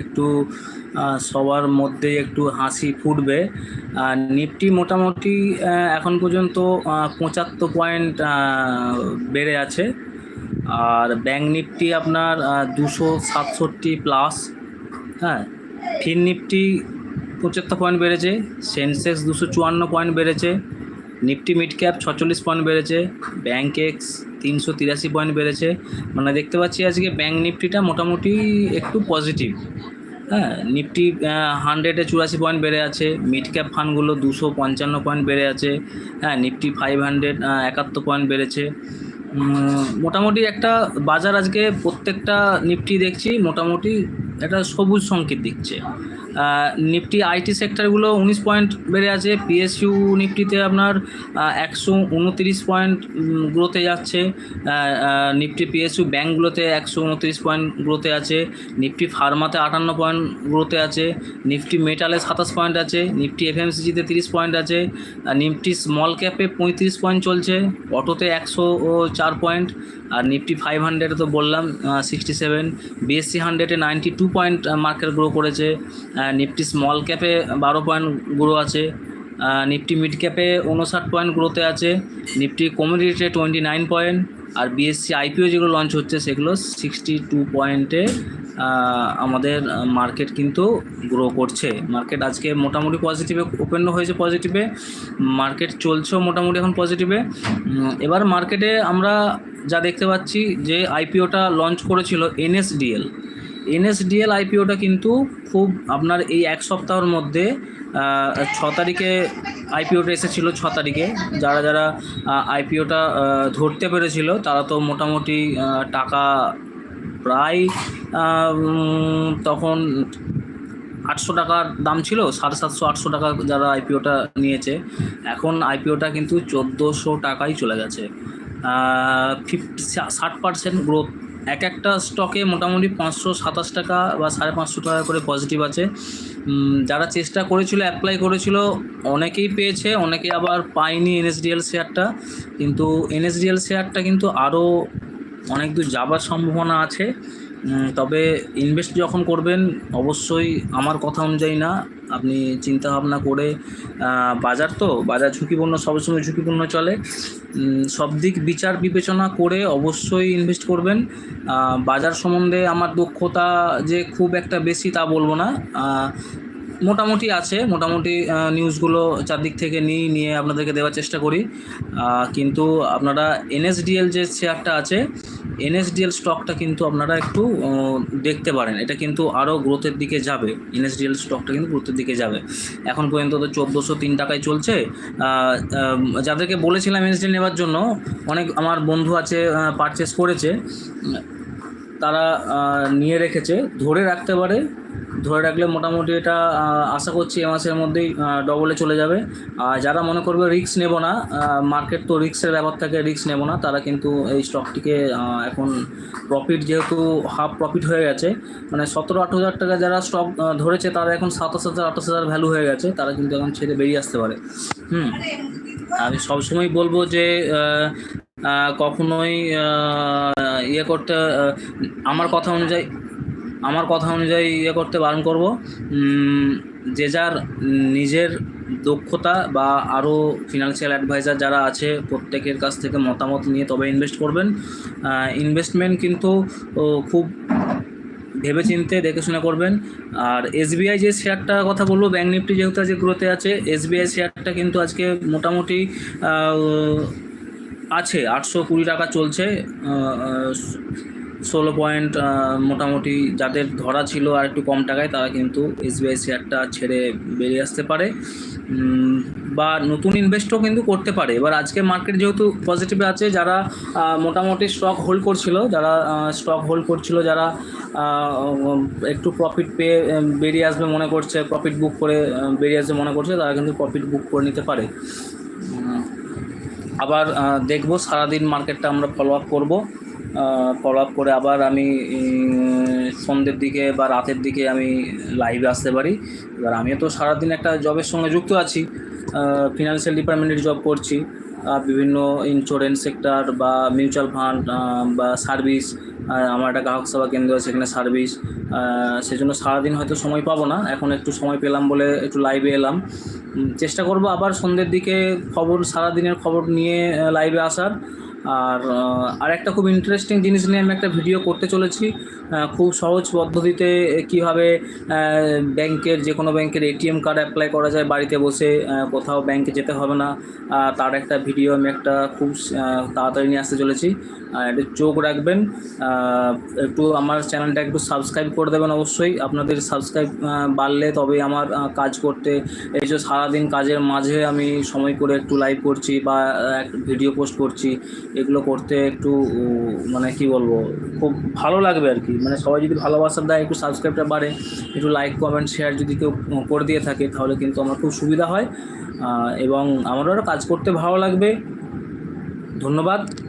একটু সবার মধ্যে একটু হাসি ফুটবে। নিফটি মোটামুটি এখন পর্যন্ত পঁচাত্তর পয়েন্ট বেড়ে আছে। আর ব্যাঙ্ক নিফটি আপনার দুশো সাতষট্টি প্লাস হ্যাঁ। ফিন নিফটি পঁচাত্তর পয়েন্ট বেড়েছে, সেন্সেক্স দুশো চুয়ান্ন পয়েন্ট বেড়েছে। নিফটি মিড ক্যাপ ছচল্লিশ পয়েন্ট বেড়েছে ব্যাঙ্ক এক্স তিনশো তিরাশি পয়েন্ট বেড়েছে। মানে দেখতে পাচ্ছি আজকে ব্যাঙ্ক নিফটিটা মোটামুটি একটু পজিটিভ হ্যাঁ নিফটি হান্ড্রেডে চুরাশি পয়েন্ট বেড়ে আছে মিড ক্যাপ ফান্ডগুলো দুশো পঞ্চান্ন পয়েন্ট বেড়ে আছে। হ্যাঁ নিফটি ফাইভ হান্ড্রেড একাত্তর পয়েন্ট বেড়েছে। মোটামুটি একটা বাজার আজকে প্রত্যেকটা নিফটি দেখছি, মোটামুটি একটা সবুজ সংকেত দিচ্ছে। নিফটি আইটি সেক্টরগুলো উনিশ পয়েন্ট বেড়ে আছে পিএসইউ নিফটিতে আপনার একশো উনত্রিশ পয়েন্ট গ্রোতে যাচ্ছে। নিফটি পিএসইউ ব্যাঙ্কগুলোতে একশো উনত্রিশ পয়েন্ট গ্রোথে আছে। নিফটি ফার্মাতে আটান্ন পয়েন্ট গ্রোথে আছে। নিফটি মেটালে সাতাশ পয়েন্ট আছে। নিফটি এফএমসিজিতে তিরিশ পয়েন্ট আছে। নিফটি স্মল ক্যাপে পঁয়ত্রিশ পয়েন্ট চলছে। অটোতে একশো চার পয়েন্ট। আর নিফটি ফাইভ হান্ড্রেডে তো বললাম সিক্সটি সেভেন বিএসসি হান্ড্রেডে ninety two point market grow করেছে নিফটি স্মল ক্যাপে বারো পয়েন্ট গ্রো আছে নিফটি মিড ক্যাপে উনষাট পয়েন্ট গ্রোতে আছে, নিফটি কমিউনিটিতে টোয়েন্টি নাইন পয়েন্ট আর বিএসসি আইপিও যেগুলো লঞ্চ হচ্ছে সেগুলো সিক্সটি টু পয়েন্টে আমাদের মার্কেট কিন্তু গ্রো করছে। মার্কেট আজকে মোটামুটি পজিটিভে ওপেন হয়েছে পজিটিভে মার্কেট চলছেও মোটামুটি এখন পজিটিভে এবার মার্কেটে আমরা যা দেখতে পাচ্ছি যে আইপিওটা লঞ্চ করেছিল এনএসডিএল এনএসডিএল আইপিওটা কিন্তু খুব আপনার এই এক সপ্তাহের মধ্যে ছ তারিখে আইপিওটা এসেছিল, ছ তারিখে। যারা যারা আইপিওটা ধরতে পেরেছিল, তারা তো মোটামুটি টাকা প্রায় তখন আটশো টাকার দাম ছিল, সাড়ে সাতশো, আটশো টাকা যারা আইপিওটা নিয়েছে। এখন আইপিওটা কিন্তু চোদ্দোশো টাকায় চলে গেছে। ফিফটি ষাট পার্সেন্ট গ্রোথ এক একটা স্টকে মোটামুটি পাঁচশো সাতাশ টাকা বা সাড়ে পাঁচশো টাকা করে পজিটিভ আছে। যারা চেষ্টা করেছিল অ্যাপ্লাই করেছিল, অনেকেই পেয়েছে অনেকে আবার পায়নি এনএসডিএল শেয়ারটা কিন্তু এনএসডিএল শেয়ারটা কিন্তু আরও অনেক দূর যাবার সম্ভাবনা আছে। তবে ইনভেস্ট যখন করবেন, অবশ্যই আমার কথা অনুযায়ী না। আপনি চিন্তা ভাবনা করে বাজার তো, বাজার ঝুঁকিপূর্ণ, সবসময় ঝুঁকিপূর্ণ চলে। সব দিক বিচার বিবেচনা করে অবশ্যই ইনভেস্ট করবেন। বাজার সম্বন্ধে আমার দক্ষতা যে খুব একটা বেশি তা বলব না। মোটামুটি আছে, মোটামুটি নিউজগুলো চারদিক থেকে নিই নিয়ে আপনাদেরকে দেওয়ার চেষ্টা করি। কিন্তু আপনারা এনএসডিএল যে শেয়ারটা আছে এনএসডিএল স্টকটা কিন্তু আপনারা একটু দেখতে পারেন। এটা কিন্তু আরও গ্রোথের দিকে যাবে। এনএসডিএল স্টকটা কিন্তু গ্রোথের দিকে যাবে। এখন পর্যন্ত তো চোদ্দোশো তিন টাকায় চলছে। যাদেরকে বলেছিলাম এনএসডিএল নেওয়ার জন্য, অনেক আমার বন্ধু আছে পারচেস করেছে। তারা নিয়ে রেখেছে। ধরে রাখতে পারে ধরে রাখলে মোটামুটি এটা আশা করছি এ মাসের মধ্যেই ডবলে চলে যাবে। আর যারা মনে করবে রিস্ক নেব না মার্কেট তো রিস্কের ব্যাপার থাকে রিক্স নেব না, তারা কিন্তু এই স্টকটিকে এখন প্রফিট যেহেতু হাফ প্রফিট হয়ে গেছে মানে সতেরো আট হাজার টাকা যারা স্টক ধরেছে, তারা এখন সাতাশ হাজার, আঠাশ হাজার ভ্যালু হয়ে গেছে, তারা কিন্তু এখন ছেড়ে বেরিয়ে আসতে পারে। হুম। আমি সবসময় বলব যে কখনোই ইয়ে করতে আমার কথা অনুযায়ী আমার কথা অনুযায়ী ইয়ে করতে বারণ করব। যে যার নিজের দক্ষতা বা আরও ফিনান্সিয়াল অ্যাডভাইজার যারা আছে প্রত্যেকের কাছ থেকে মতামত নিয়ে তবে ইনভেস্ট করবেন। ইনভেস্টমেন্ট কিন্তু খুব ভেবেচিন্তে দেখে শুনে করবেন। আর এসবিআই যে শেয়ারটার কথা বলব ব্যাঙ্ক নিফটি যেহেতু আজকে গ্রোথে আছে এসবিআই শেয়ারটা কিন্তু আজকে মোটামুটি আছে, আটশো কুড়ি টাকা চলছে ষোলো পয়েন্ট মোটামুটি যাদের ধরা ছিল আর একটু কম টাকায়, তারা কিন্তু এসবিআই শেয়ারটা ছেড়ে বেরিয়ে আসতে পারে। বা নতুন ইনভেস্টও কিন্তু করতে পারে। এবার আজকে মার্কেট যেহেতু পজিটিভে আছে, যারা মোটামুটি স্টক হোল্ড করছিল, যারা স্টক হোল্ড করছিল, যারা একটু প্রফিট পেয়ে বেরিয়ে আসবে মনে করছে প্রফিট বুক করে বেরিয়ে আসবে মনে করছে, তারা কিন্তু প্রফিট বুক করে নিতে পারে। আবার দেখব, সারাদিন মার্কেটটা আমরা ফলো আপ করব। ফলো আপ করে আবার আমি সন্ধ্যের দিকে বা রাতের দিকে আমি লাইভে আসতে পারি। এবার আমিও তো সারাদিন একটা জবের সঙ্গে যুক্ত আছি ফিনান্সিয়াল ডিপার্টমেন্টের জব করছি বিভিন্ন ইন্স্যুরেন্স সেক্টর বা মিউচুয়াল ফান্ড বা সার্ভিস আমার একটা গ্রাহক সেবা কেন্দ্র আছে সেখানে সার্ভিস সেজন্য সারাদিন হয়তো সময় পাবো না। এখন একটু সময় পেলাম বলে একটু লাইভে এলাম। চেষ্টা করব আবার সন্ধ্যের দিকে খবর, সারাদিনের খবর নিয়ে লাইভে আসার। আর আর একটা খুব ইন্টারেস্টিং জিনিস নিয়ে আমি একটা ভিডিও করতে চলেছি। খুব সহজ পদ্ধতিতে কীভাবে ব্যাংকের যে কোনো ব্যাংকের এটিএম কার্ড অ্যাপ্লাই করা যায়, বাড়িতে বসে কোথাও ব্যাংকে যেতে হবে না। তার একটা ভিডিও আমি একটা খুব তাড়াতাড়ি নিয়ে আসতে চলেছি। একটু চোখ রাখবেন। একটু আমার চ্যানেলটা একটু সাবস্ক্রাইব করে দেবেন অবশ্যই। আপনাদের সাবস্ক্রাইব বাড়লে তবে আমার কাজ করতে। এই যে সারাদিন কাজের মাঝে আমি সময় করে একটু লাইভ করছি বা ভিডিও পোস্ট করছি। এগুলো করতে একটু মানে কি বলব, খুব ভালো লাগবে আর কি। মানে সবাই যদি ভালোবাসা দেয়, একটু সাবস্ক্রাইবটা বাড়ে, একটু লাইক কমেন্ট শেয়ার যদি কেউ করে দিয়ে থাকে, তাহলে কিন্তু আমার খুব সুবিধা হয়। এবং আমারও কাজ করতে ভালো লাগবে। ধন্যবাদ।